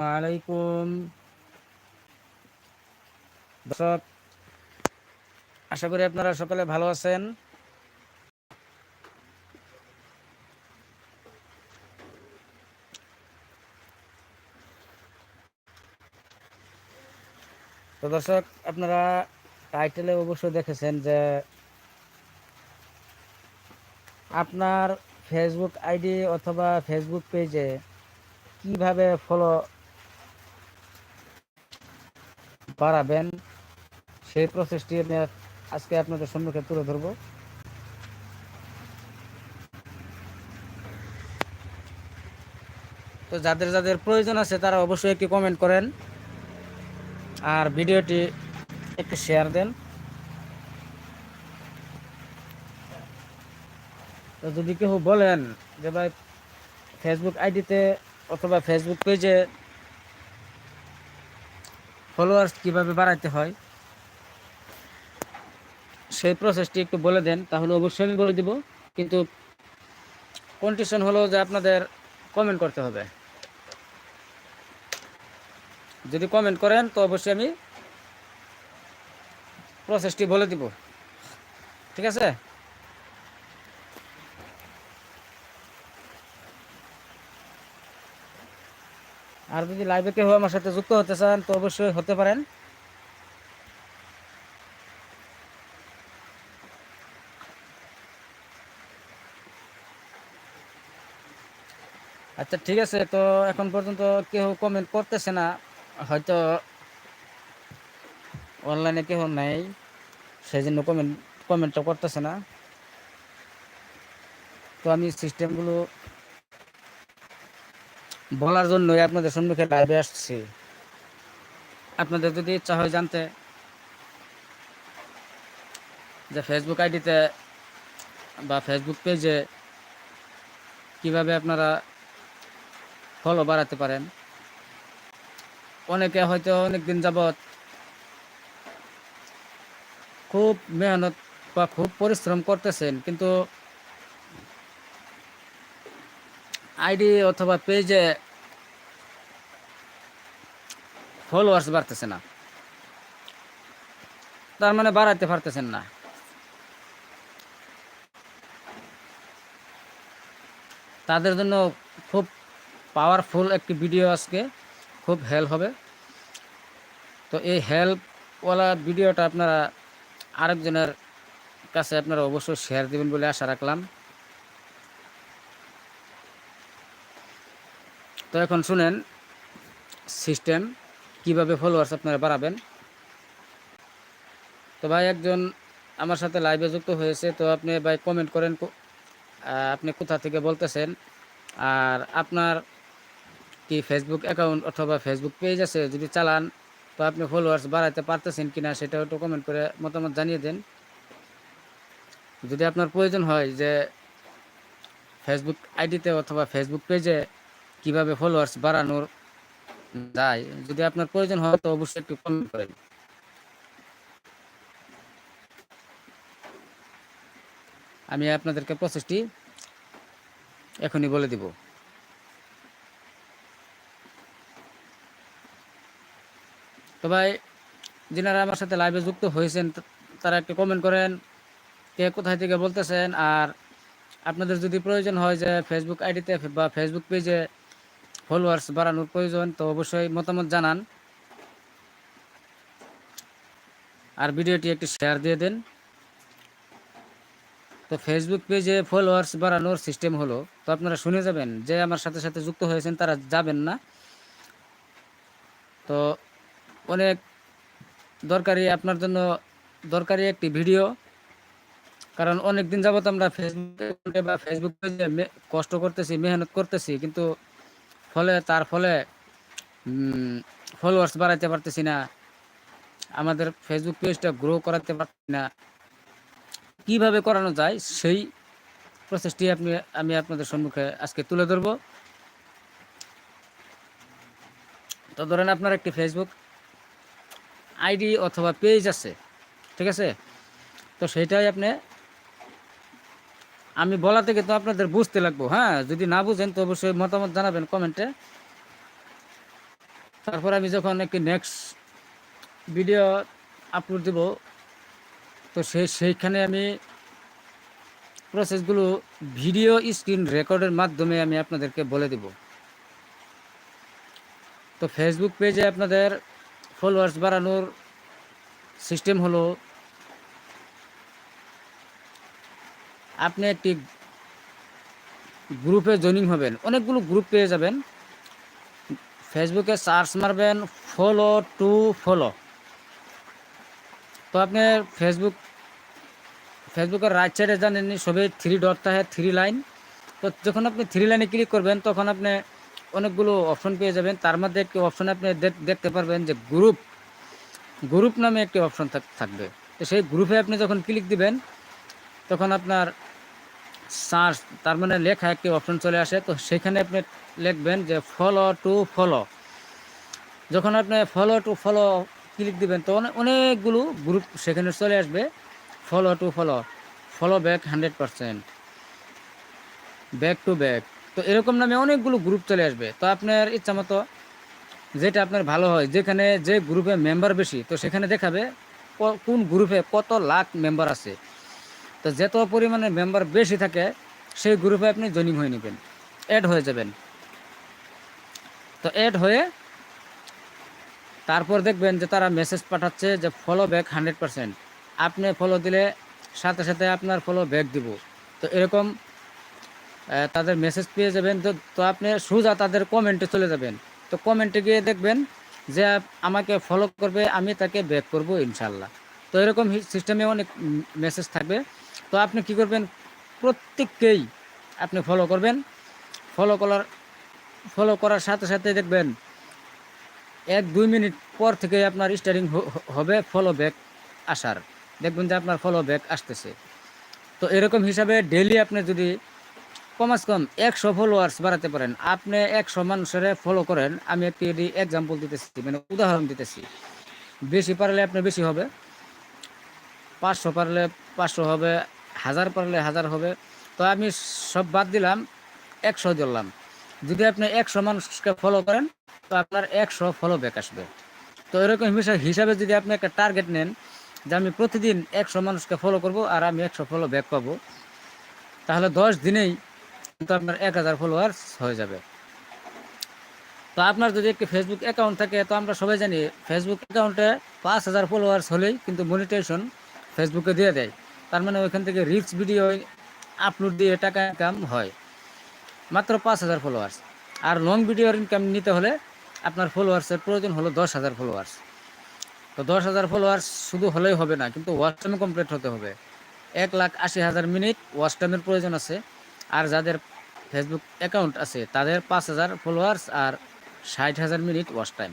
আলাইকুম দর্শক, আশা করি আপনারা সকলে ভালো আছেন। তো দর্শক, আপনারা টাইটেলে অবশ্যই দেখেছেন যে আপনার ফেসবুক আইডি অথবা ফেসবুক পেজে কীভাবে ফলো বাড়াবেন সেই প্রসেসটি আমি আজকে আপনাদের সম্মুখে তুলে ধরব। তো যাদের যাদের প্রয়োজন আছে তারা অবশ্যই একটি কমেন্ট করেন আর ভিডিওটি একটু শেয়ার দেন। তো যদি কেউ বলেন যে ভাই ফেসবুক আইডিতে অথবা ফেসবুক পেজে ফলোয়ার্স কীভাবে বাড়াইতে হয়? সেই প্রসেসটি একটু বলে দেন, তাহলে অবশ্যই আমি বলে দিব। কিন্তু কন্ডিশন হলো যে আপনাদের কমেন্ট করতে হবে। যদি কমেন্ট করেন, তো অবশ্যই আমি প্রসেসটি বলে দিব। ঠিক আছে? আর যদি লাইভে কেউ আমার সাথে যুক্ত হতে চান, তো অবশ্যই হতে পারেন। আচ্ছা ঠিক আছে, তো এখন পর্যন্ত কেউ কমেন্ট করতেছে না। হয়তো অনলাইনে কেউ নাই সেই জন্য কমেন্ট কমেন্টটা করতেছে না। তো আমি সিস্টেমগুলো বলার জন্যই আপনাদের সম্মুখে লাইভে আসছি। আপনাদের যদি ইচ্ছা হয় জানতে, যে ফেসবুক আইডিতে বা ফেসবুক পেজে কীভাবে আপনারা ফলো বাড়াতে পারেন। অনেকে হয়তো অনেক দিন যাবৎ খুব মেহনত বা খুব পরিশ্রম করতেছেন, কিন্তু আইডি অথবা পেজে ফলোয়ার্স বাড়তেছে না। তার মানে বাড়াইতে পারতেছেন না। তাদের জন্য খুব পাওয়ারফুল একটি ভিডিও আজকে, খুব হেল্প হবে। তো এই হেল্পওয়ালা ভিডিওটা আপনারা আরেকজনের কাছে আপনারা অবশ্যই শেয়ার দেবেন বলে আশা রাখলাম। তো এখন শুনেন সিস্টেম কীভাবে ফলোয়ার্স আপনারা বাড়াবেন? তো ভাই একজন আমার সাথে লাইভে যুক্ত হয়েছে, তো আপনি ভাই কমেন্ট করেন কো- আপনি কোথা থেকে বলতেছেন? আর আপনার কি ফেসবুক অ্যাকাউন্ট অথবা ফেসবুক পেজ আছে যদি চালান, তো আপনি ফলোয়ার্স বাড়াইতে পারতেছেন কিনা সেটাও একটু কমেন্ট করে মতামত জানিয়ে দেন। যদি আপনার প্রয়োজন হয় যে ফেসবুক আইডিতে অথবা ফেসবুক পেজে কীভাবে ফলোয়ার্স বাড়ানোর যায়, যদি আপনার প্রয়োজন হয় তো অবশ্যই একটু কমেন্ট করেন। আমি আপনাদেরকে প্রসেসটি এখনই বলে দিব। তো ভাই, যিনারা আমার সাথে লাইভে যুক্ত হয়েছেন তারা একটু কমেন্ট করেন, কে কোথায় থেকে বলতেছেন, আর আপনাদের যদি প্রয়োজন হয় যে ফেসবুক আইডিতে বা ফেসবুক পেজে ফলোয়ার্স বাড়ানোর প্রয়োজন, তো অবশ্যই মতামত জানান। আর ভিডিওটি একটু শেয়ার দিয়ে দেন। তো ফেসবুক পেজে ফলোয়ার্স বাড়ানোর সিস্টেম হলো। তো আপনারা শুনে যাবেন যে আমার সাথে সাথে যুক্ত হয়েছেন, তারা যাবেন না। তো অনেক দরকারি আপনার জন্য দরকারি একটি ভিডিও। কারণ অনেক দিন যাবত আমরা ফেসবুকে বা ফেসবুক পেজে কষ্ট করতেছি, মেহনত করতেছি, কিন্তু ফলে তার ফলে ফলোয়ার্স বাড়াইতে পারতেছি না। আমাদের ফেসবুক পেজটা গ্রো করাতে পারছি না। কীভাবে করানো যায় সেই প্রসেসটি আপনি, আমি আপনাদের সম্মুখে আজকে তুলে ধরব। তো ধরেন আপনার একটি ফেসবুক আইডি অথবা পেজ আছে, ঠিক আছে? তো সেটাই আপনি আমি বলা থেকে তো আপনাদের বুঝতে লাগবো হ্যাঁ? যদি না বুঝেন তো অবশ্যই মতামত জানাবেন কমেন্টে। তারপর আমি যখন একটি নেক্সট ভিডিও আপলোড দেব, তো সেই সেইখানে আমি প্রসেসগুলো ভিডিও স্ক্রিন রেকর্ডের মাধ্যমে আমি আপনাদেরকে বলে দেব। তো ফেসবুক পেজে আপনাদের ফলোয়ার্স বাড়ানোর সিস্টেম হলো আপনি একটি গ্রুপে জয়েনিং হবেন। অনেকগুলো গ্রুপ পেয়ে যাবেন। ফেসবুকে সার্চ মারবেন, ফলো টু ফলো তো আপনি ফেসবুক, ফেসবুকের রাইট সাইডে জানেন সবে থ্রি ডট থাকে থ্রি লাইন তো যখন আপনি থ্রি লাইনে ক্লিক করবেন, তখন আপনি অনেকগুলো অপশন পেয়ে যাবেন। তার মধ্যে একটি অপশন আপনি দেখতে পারবেন যে গ্রুপ গ্রুপ নামে একটি অপশন থাকবে। তো সেই গ্রুপে আপনি যখন ক্লিক দিবেন, তখন আপনার সার্চ, তার মানে লেখা একটি অপশন চলে আসে। তো সেখানে আপনি লিখবেন যে ফলো টু ফলো যখন আপনি ফলো টু ফলো ক্লিক দিবেন তো অনে- অনেকগুলো গ্রুপ সেখানে চলে আসবে। Follow to follow follow back hundred percent back to back তো এরকম নামে অনেকগুলো গ্রুপ চলে আসবে। তো আপনার ইচ্ছা মতো যেটা আপনার ভালো হয়, যেখানে যে গ্রুপে মেম্বার বেশি, তো সেখানে দেখাবে কোন গ্রুপে কত লাখ মেম্বার আছে। তো যত পরিমাণে মেম্বার বেশি থাকে, সেই গ্রুপে আপনি জয়েনিং হয়ে নেবেন। অ্যাড হয়ে যাবেন। তো অ্যাড হয়ে তারপর দেখবেন যে তারা মেসেজ পাঠাচ্ছে যে ফলো ব্যাক হান্ড্রেড পারসেন্ট আপনি ফলো দিলে সাথে সাথে আপনার ফলো ব্যাক দিব। তো এরকম তাদের মেসেজ পেয়ে যাবেন। তো তো আপনি সোজা তাদের কমেন্টে চলে যাবেন। তো কমেন্টে গিয়ে দেখবেন যে আমাকে ফলো করবে, আমি তাকে ব্যাক করব ইনশাল্লাহ। তো এরকম সিস্টেমে অনেক মেসেজ থাকবে। তো আপনি কি করবেন? প্রত্যেককেই আপনি ফলো করবেন। ফলো করার ফলো করার সাথে সাথে দেখবেন, এক দুই মিনিট পর থেকে আপনার স্টারিং হবে ফলো ব্যাক আসার। দেখবেন যে আপনার ফলো ব্যাক আসতেছে। তো এরকম হিসাবে ডেলি আপনি যদি কমাস কম একশো ফলোয়ার্স বাড়াতে পারেন, আপনি একশো মানুষের ফলো করেন। আমি একটি এক্সাম্পল দিতেছি মানে উদাহরণ দিতেছি। বেশি পারলে আপনি বেশি হবে, পাঁচশো পারলে পাঁচশো হবে হাজার পারলে হাজার হবে। তো আমি সব বাদ দিলাম, একশো দিলাম যদি আপনি একশো মানুষকে ফলো করেন, তো আপনার একশো ফলো ব্যাক আসবে। তো এরকম হিসা- হিসাবে যদি আপনি একটা টার্গেট নেন, যে আমি প্রতিদিন একশো মানুষকে ফলো করব আর আমি একশো ফলো ব্যাক পাবো তাহলে দশ দিনেই কিন্তু আপনার এক হাজার ফলোয়ার্স হয়ে যাবে। তো আপনার যদি একটি ফেসবুক অ্যাকাউন্ট থাকে, তো আমরা সবাই জানি ফেসবুক অ্যাকাউন্টে পাঁচ হাজার ফলোয়ার্স হলেই কিন্তু মনিটেশন ফেসবুকে দিয়ে দেয়। তার মানে ওইখান থেকে রিলস ভিডিও আপলোড দিয়ে টাকা ইনকাম হয়। মাত্র পাঁচ হাজার ফলোয়ার্স আর লং ভিডিওর ইনকাম নিতে হলে আপনার ফলোয়ার্সের প্রয়োজন হলো দশ হাজার ফলোয়ার্স তো দশ হাজার ফলোয়ার্স শুধু হলেই হবে না, কিন্তু ওয়াচ টাইমে কমপ্লিট হতে হবে। এক লাখ আশি হাজার মিনিট ওয়াচ টাইমের প্রয়োজন আছে। আর যাদের ফেসবুক অ্যাকাউন্ট আছে, তাদের পাঁচ হাজার ফলোয়ার্স আর ষাট হাজার মিনিট ওয়াচ টাইম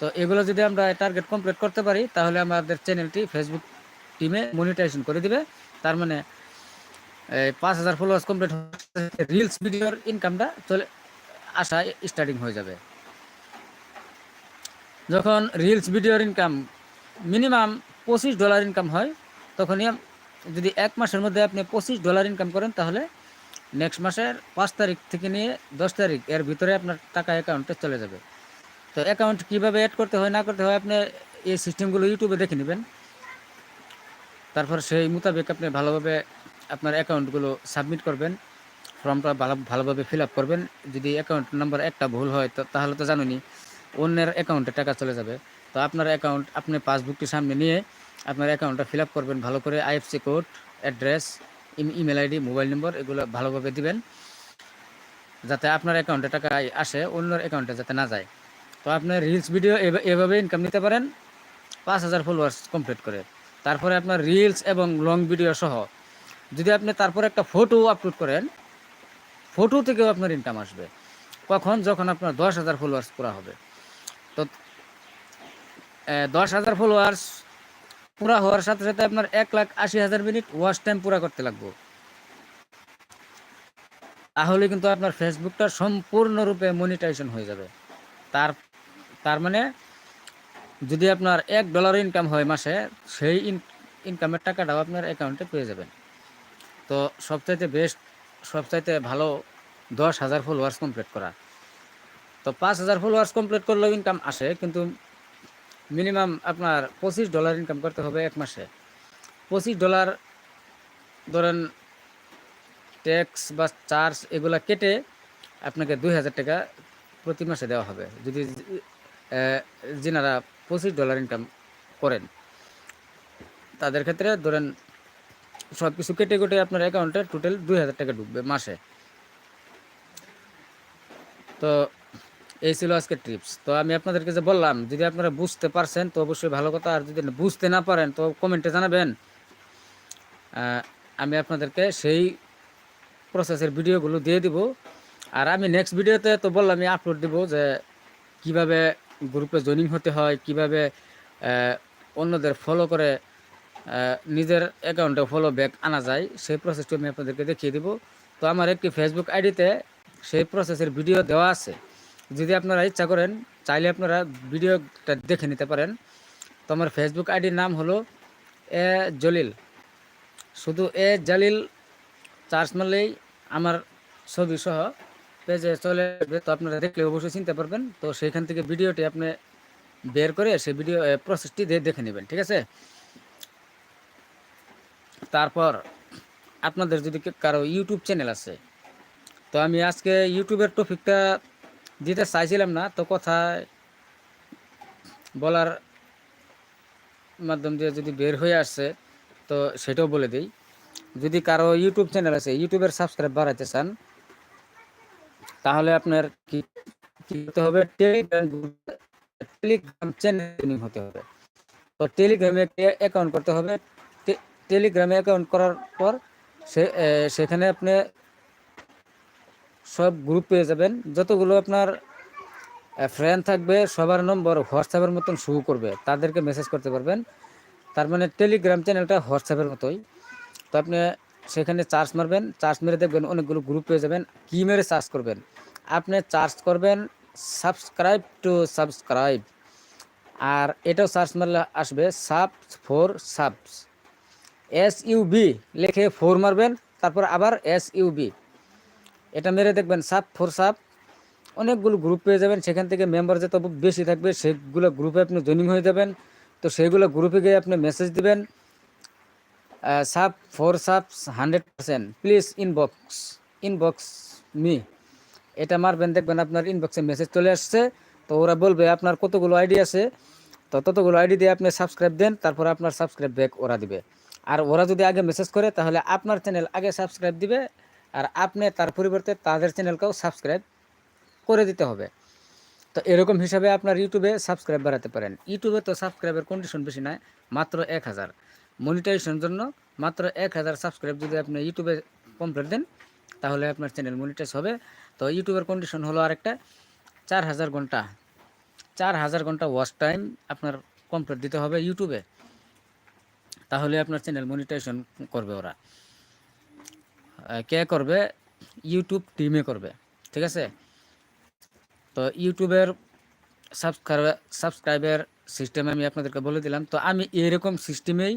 তো এগুলো যদি আমরা টার্গেট কমপ্লিট করতে পারি, তাহলে আমাদের চ্যানেলটি ফেসবুক টিমে মনিটাইজেশন করে দিবে। তার মানে পাঁচ হাজার ফলোয়ার্স কমপ্লিট রিলস ভিডিওর ইনকামটা চলে আসা স্টার্টিং হয়ে যাবে। যখন রিলস ভিডিওর ইনকাম মিনিমাম পঁচিশ ডলার ইনকাম হয়, তখনই যদি এক মাসের মধ্যে আপনি পঁচিশ ডলার ইনকাম করেন, তাহলে নেক্সট মাসের পাঁচ তারিখ থেকে নিয়ে দশ তারিখ, এর ভিতরে আপনার টাকা অ্যাকাউন্টে চলে যাবে। তো অ্যাকাউন্ট কীভাবে অ্যাড করতে হয়, না করতে হয়, আপনি এই সিস্টেমগুলো ইউটিউবে দেখে নেবেন। তারপর সেই মোতাবেক আপনি ভালোভাবে আপনার অ্যাকাউন্টগুলো সাবমিট করবেন, ফর্মটা ভালো, ভালোভাবে ফিল আপ করবেন। যদি অ্যাকাউন্ট নাম্বার একটা ভুল হয়, তো তাহলে তো জানুনি, অন্যের অ্যাকাউন্টে টাকা চলে যাবে। তো আপনার অ্যাকাউন্ট, আপনি পাসবুকটি সামনে নিয়ে আপনার অ্যাকাউন্টটা ফিল আপ করবেন ভালো করে, IFSC code, address email ID, mobile number, এগুলো ভালোভাবে দিবেন, যাতে আপনার অ্যাকাউন্টে টাকা আসে, অন্যের অ্যাকাউন্টে যাতে না যায়। তো আপনার রিলস ভিডিও এভাবে ইনকাম নিতে পারেন, পাঁচ হাজার ফলোয়ার্স কমপ্লিট করে। তারপরে আপনার রিলস এবং লং ভিডিও সহ, যদি আপনি তারপরে একটা ফটো আপলোড করেন ফটো থেকেও আপনার ইনকাম আসবে। কখন? যখন আপনার দশ হাজার ফলোয়ার্স পুরা হবে। তো দশ হাজার ফলোয়ার্স পুরা হওয়ার সাথে সাথে আপনার এক লাখ আশি হাজার মিনিট ওয়াচ টাইম পুরা করতে লাগবে। তাহলে কিন্তু আপনার ফেসবুকটা সম্পূর্ণরূপে মনিটাইজেশন হয়ে যাবে। তার তার মানে যদি আপনার এক ডলার ইনকাম হয় মাসে, সেই ইনকামের টাকাটাও আপনার অ্যাকাউন্টে পেয়ে যাবেন। তো সবচাইতে বেস্ট সবচাইতে ভালো দশ হাজার ফলোয়ার্স কমপ্লিট করা। তো পাঁচ হাজার ফলোয়ার্স কমপ্লিট করলেও ইনকাম আসে, কিন্তু মিনিমাম আপনার পঁচিশ ডলার ইনকাম করতে হবে এক মাসে। পঁচিশ ডলার ধরেন ট্যাক্স বা চার্জ এগুলা কেটে আপনাকে দুই হাজার টাকা প্রতি মাসে দেওয়া হবে। যদি যিনারা পঁচিশ ডলার ইনকাম করেন। তাদের ক্ষেত্রে ধরেন সব কিছু কেটে কেটে আপনার অ্যাকাউন্টে টোটাল দুই হাজার টাকা ঢুকবে মাসে। তো এই ছিল আজকে টিপস তো আমি আপনাদেরকে যে বললাম, যদি আপনারা বুঝতে পারছেন, তো অবশ্যই ভালো কথা। আর যদি বুঝতে না পারেন, তো কমেন্টে জানাবেন। আমি আপনাদেরকে সেই প্রসেসের ভিডিওগুলো দিয়ে দিব। আর আমি নেক্সট ভিডিওতে তো বললাম, আমি আপলোড দিব যে কীভাবে গ্রুপে জয়েনিং হতে হয়, কীভাবে অন্যদের ফলো করে নিজের অ্যাকাউন্টে ফলো ব্যাক আনা যায়, সেই প্রসেসটি আমি আপনাদেরকে দেখিয়ে দিব। তো আমার একটি ফেসবুক আইডিতে সেই প্রসেসের ভিডিও দেওয়া আছে। যদি আপনারা ইচ্ছা করেন, চাইলে আপনারা ভিডিওটা দেখে নিতে পারেন। তো আমার ফেসবুক আইডির নাম হলো এ জলিল। শুধু এ জালিল, চার্জ মারলেই আমার ছবি সহ পেজে চলে আসবে, তো আপনারা দেখলে অবশ্যই চিনতে পারবেন। তো সেইখান থেকে ভিডিওটি আপনি বের করে সেই ভিডিও প্রসেসটি দিয়ে দেখে নেবেন, ঠিক আছে? তারপর আপনাদের যদি কারও ইউটিউব চ্যানেল আছে, তো আমি আজকে ইউটিউবের টপিকটা দিতে চাইছিলাম না, তো কথায় বলার মাধ্যম দিয়ে যদি বের হয়ে আসছে তো সেটাও বলে দিই। যদি কারও ইউটিউব চ্যানেল আছে ইউটিউবের সাবস্ক্রাইব বাড়াইতে চান তাহলে আপনার কি করতে হবে? টেলিগ্রাম টেলিগ্রাম চ্যানেল হতে হবে। তো টেলিগ্রামে অ্যাকাউন্ট করতে হবে? টেলিগ্রামে অ্যাকাউন্ট করার পর সে সেখানে আপনি সব গ্রুপ পেয়ে যাবেন। যতগুলো আপনার ফ্রেন্ড থাকবে, সবার নম্বর হোয়াটসঅ্যাপের মতন শুরু করবে। তাদেরকে মেসেজ করতে পারবেন। তার মানে টেলিগ্রাম চ্যানেলটা হোয়াটসঅ্যাপের মতোই। তো আপনি সেখানে চার্জ মারবেন চার্জ মেরে দেখবেন অনেকগুলো গ্রুপ পেয়ে যাবেন, কী মেরে চার্জ করবেন? আপনি চার্জ করবেন সাবস্ক্রাইব টু সাবস্ক্রাইব আর এটাও সার্চ মারলে আসবে sub for subs S UB লিখে ফোর মারবেন, তারপর আবার এস ইউবি এটা মেরে দেখবেন সাব ফোর সাব অনেকগুলো গ্রুপ পেয়ে যাবেন, সেখান থেকে মেম্বার যত বেশি থাকবে, সেগুলো গ্রুপে আপনি জয়েনিং হয়ে যাবেন। তো সেগুলো গ্রুপে গিয়ে আপনি মেসেজ দিবেন। Sub, for sub, hundred percent. Please inbox inbox me এটা মারবেন, দেখবেন আপনার ইনবক্সে মেসেজ চলে আসছে। তো ওরা বলবে, আপনার কতগুলো আইডি আছে? তো ততগুলো আইডি দিয়ে আপনি সাবস্ক্রাইব দেন, তারপর আপনার সাবস্ক্রাইব ব্যাক ওরা দিবে। আর ওরা যদি আগে মেসেজ করে, তাহলে আপনার চ্যানেল আগে সাবস্ক্রাইব দিবে, আর আপনি তার পরিবর্তে তাদের চ্যানেলকেও সাবস্ক্রাইব করে দিতে হবে। তো এরকম হিসাবে আপনার ইউটিউবে সাবস্ক্রাইব বাড়াতে পারেন। ইউটিউবে তো সাবস্ক্রাইবের কন্ডিশন বেশি নয়, মাত্র এক হাজার। মনিটাইজেশনের জন্য মাত্র এক হাজার সাবস্ক্রাইব যদি আপনি ইউটিউবে কমপ্লিট দেন, তাহলে আপনার চ্যানেল মনিটাইজ হবে। তো ইউটিউবের কন্ডিশন হলো আরেকটা, চার হাজার ঘণ্টা, চার হাজার ঘণ্টা ওয়াচ টাইম আপনার কমপ্লিট দিতে হবে ইউটিউবে তাহলে আপনার চ্যানেল মনিটাইজেশন করবে ওরা। কে করবে? ইউটিউব টিমে করবে, ঠিক আছে? তো ইউটিউবের সাবস্ক্রাইবার সাবস্ক্রাইবার সিস্টেম আমি আপনাদেরকে বলে দিলাম। তো আমি এরকম সিস্টেমেই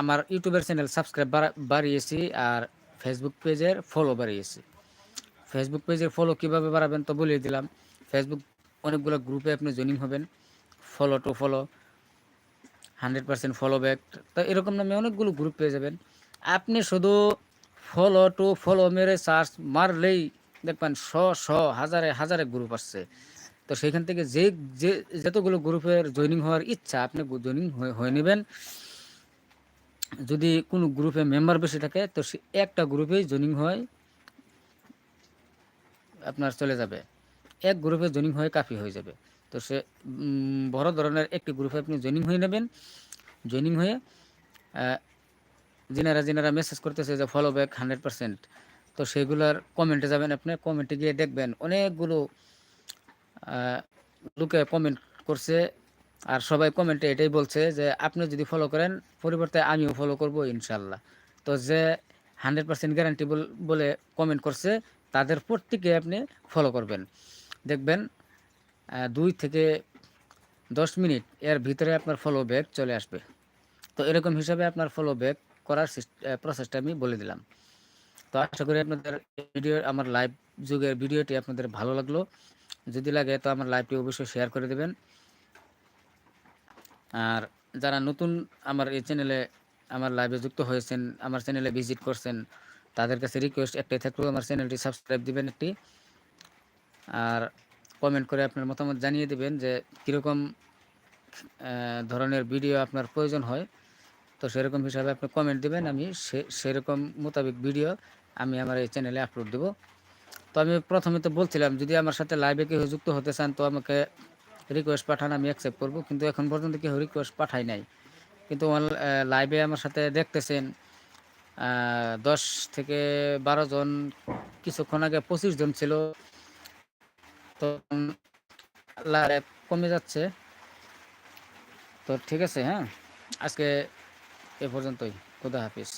আমার ইউটিউবের চ্যানেল সাবস্ক্রাইব বাড়িয়েছি আর ফেসবুক পেজের ফলো বাড়িয়েছি। ফেসবুক পেজের ফলো কীভাবে বাড়াবেন তো বলে দিলাম। ফেসবুক অনেকগুলো গ্রুপে আপনি জয়েনিং হবেন। Follow to follow hundred percent follow back তো এরকম নামে অনেকগুলো গ্রুপ পেয়ে যাবেন। আপনি শুধু ফলো টু ফলো মেরে সার্চ মারলেই দেখবেন শ শ, হাজারে হাজারে গ্রুপ আসছে। তো সেখান থেকে যে যে, যতগুলো গ্রুপের জয়েনিং হওয়ার ইচ্ছা, আপনি জয়েনিং হয়ে নেবেন। যদি কোনো গ্রুপে মেম্বার বেশি থাকে, তো সে একটা গ্রুপেই জয়েনিং হয়, আপনার চলে যাবে। এক গ্রুপে জয়েনিং হয়ে কাফি হয়ে যাবে। তো সে বড় ধরনের একটি গ্রুপে আপনি জয়েনিং হয়ে নেবেন। জয়েনিং হয়ে যিনারা যিনারা মেসেজ করতেছে যে ফলো ব্যাক হান্ড্রেড পার্সেন্ট তো সেগুলোর কমেন্টে যাবেন আপনি। কমেন্টে গিয়ে দেখবেন অনেকগুলো লোকে কমেন্ট করছে। আর সবাই কমেন্টে এটাই বলছে যে, আপনি যদি ফলো করেন, পরিবর্তে আমিও ফলো করব ইনশাল্লাহ তো যে হান্ড্রেড পার্সেন্ট গ্যারান্টি বলে কমেন্ট করছে, তাদের প্রত্যেকে আপনি ফলো করবেন। দেখবেন দুই থেকে দশ মিনিট এর ভিতরে আপনার ফলো ব্যাক চলে আসবে। তো এরকম হিসাবে আপনার ফলো ব্যাক করার প্রসেসটা আমি বলে দিলাম। তো আশা করি আপনাদের ভিডিও আমার লাইভ যুগের ভিডিওটি আপনাদের ভালো লাগল। যদি লাগে তো আমার লাইভটি অবশ্যই শেয়ার করে দেবেন। আর যারা নতুন আমার এই চ্যানেলে আমার লাইভে যুক্ত হয়েছেন, আমার চ্যানেলে ভিজিট করছেন, তাদের কাছে রিকোয়েস্ট একটাই থাকলেও আমার চ্যানেলটি সাবস্ক্রাইব দিবেন একটি। আর কমেন্ট করে আপনার মতামত জানিয়ে দেবেন যে কীরকম ধরনের ভিডিও আপনার প্রয়োজন হয়। তো সেরকম হিসাবে আপনি কমেন্ট দেবেন, আমি সে, সেরকম মোতাবেক ভিডিও আমি আমার এই চ্যানেলে আপলোড দেব। তো আমি প্রথমে তো বলছিলাম, যদি আমার সাথে লাইভে কেউ যুক্ত হতে চান, তো আমাকে রিকোয়েস্ট পাঠান, আমি অ্যাকসেপ্ট করব। কিন্তু এখন পর্যন্ত কেউ রিকোয়েস্ট পাঠাই নাই। কিন্তু লাইভে আমার সাথে দেখতেছেন দশ থেকে বারো জন, কিছুক্ষণ আগে পঁচিশ জন ছিল। তো কমে যাচ্ছে। তো ঠিক আছে হ্যাঁ? আজকে এ পর্যন্তই। খুদা হাফিজ।